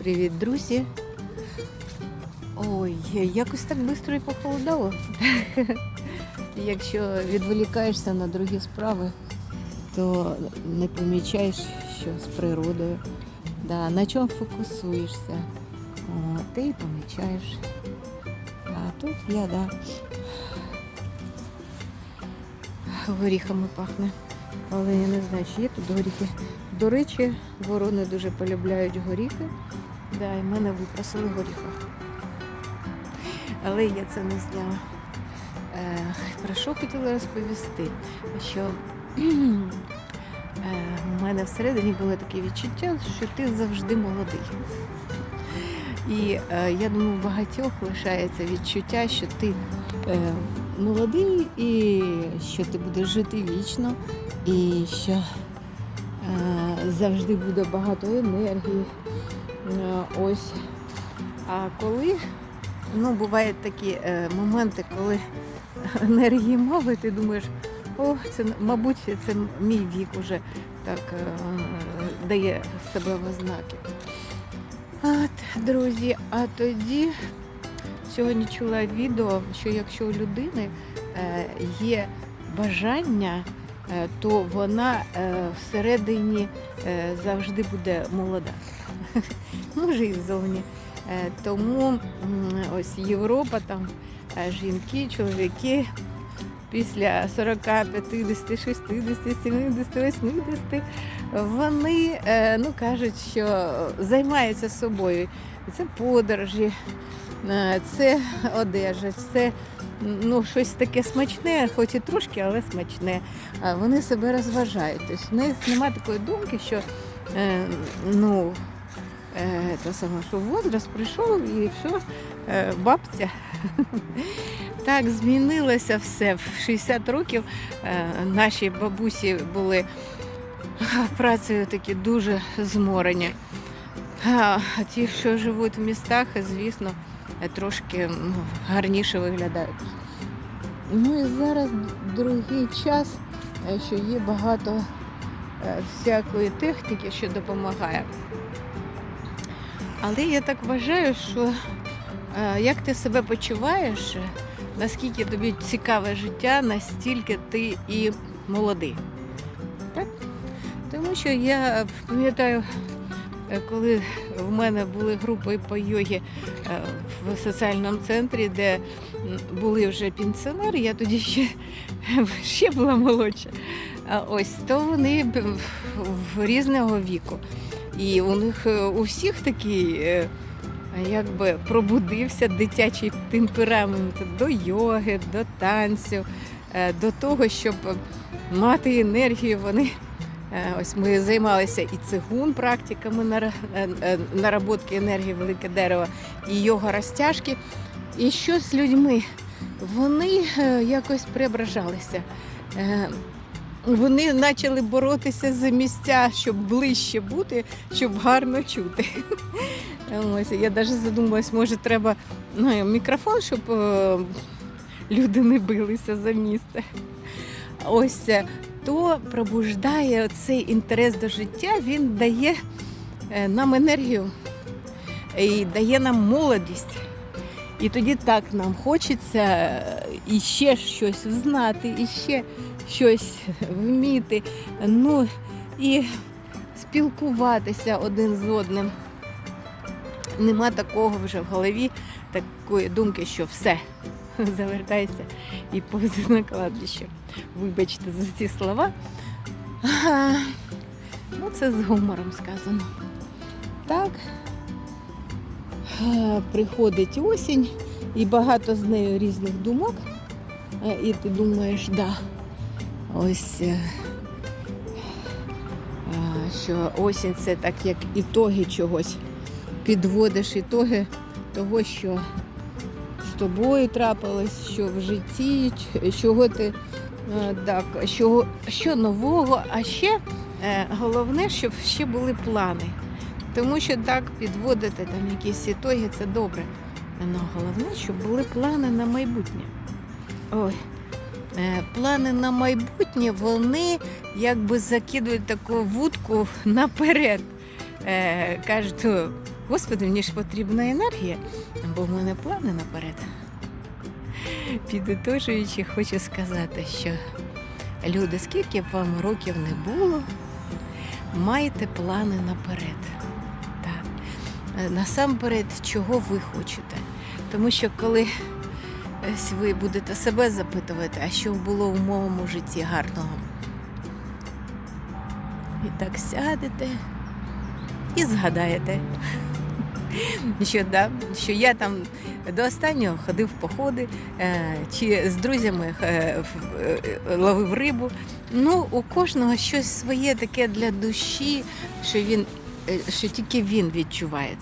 Привіт, друзі. Ой, якось так швидко і похолодало. Якщо відволікаєшся на другі справи, то не помічаєш, що з природою. Да, на чому фокусуєшся, ти і помічаєш. А тут я, да. Горіхами пахне. Але я не знаю, чи є тут горіхи. До речі, ворони дуже полюбляють горіхи. Да, і мене випросили горіха. Але я це не зняла. Е, про що хотіла розповісти? Що е, в мене всередині було таке відчуття, що ти завжди молодий. І е, я думаю, багатьох лишається відчуття, що ти е, молодий і що ти будеш жити вічно, і що е, завжди буде багато енергії. Е, ось. А коли ну, бувають такі е, моменти, коли енергії мало, ти думаєш, о, це мабуть, це мій вік уже так е, дає себе ознаки. От, друзі, а тоді сьогодні чула відео, що якщо у людини е, є бажання, е, то вона е, всередині завжди буде молода. Може і ззовні. Тому ось Європа, там жінки, чоловіки після 40, 50, 60, 70, 80, вони е, ну, кажуть, що займаються собою. Це подорожі, е, це одежа, це ну, щось таке смачне, хоч і трошки, але смачне. Вони себе розважають. Тобто в них немає такої думки, що е, ну, те саме, що возраст прийшов і все, бабця. Так, змінилося все. В 60 років наші бабусі були працею такі дуже зморені. А ті, що живуть в містах, звісно, трошки ну, гарніше виглядають. Ну і зараз другий час, е, що є багато е, всякої техніки, що допомагає. Але я так вважаю, що е, як ти себе почуваєш, наскільки тобі цікаве життя, настільки ти і молодий. Тому що я пам'ятаю, е, коли в мене були групи по йогі е, в соціальному центрі, де були вже пенсіонери, я тоді ще, ще була молодша. Ось то вони в різного віку. І у них е, у всіх такий е, якби пробудився дитячий темперамент до йоги, до танцю, е, до того, щоб мати енергію. Вони е, ось ми займалися і цигун практиками нара- е, е, наработки енергії велике дерево, і йога розтяжки. І що з людьми? Вони е, якось преображалися. Е, Вони почали боротися за місця, щоб ближче бути, щоб гарно чути. Ось я навіть задумалась, може, треба ну, мікрофон, щоб е, люди не билися за місце. Ось е, то пробуждає цей інтерес до життя, він дає е, нам енергію і дає нам молодість. І тоді так нам хочеться е, іще щось знати, іще щось вміти. Ну і спілкуватися один з одним. Нема такого вже в голові, такої думки, що все, завертайся і повзи на кладбище. Вибачте за ці слова. Ага. Ну, це з гумором сказано. Так. Е, Приходить осінь, і багато з нею різних думок. Е, І ти думаєш, да, ось е, що осінь це так як ітоги чогось. Підводиш ітоги того, що тобою трапилось, що в житті, чого ти е, так, що, що нового, а ще е, головне, щоб ще були плани. Тому що так підводити там якісь ітоги це добре. Але головне, щоб були плани на майбутнє. Ой. Е, Плани на майбутнє вони якби закидують таку вудку наперед. Кажуть, «О, Господи, мені ж потрібна енергія, бо в мене плани наперед. Підытожуючи, хочу сказати, що люди, скільки б вам років не було, майте плани наперед. Так. Насамперед, чого ви хочете. Тому що коли ви будете себе запитувати, а що було в моєму житті гарного, і так сядете і згадаєте, що, да, що я там до останнього ходив в походи е, чи з друзями е, е, ловив рибу. Ну, у кожного щось своє таке для душі, що він що тільки він відчуває.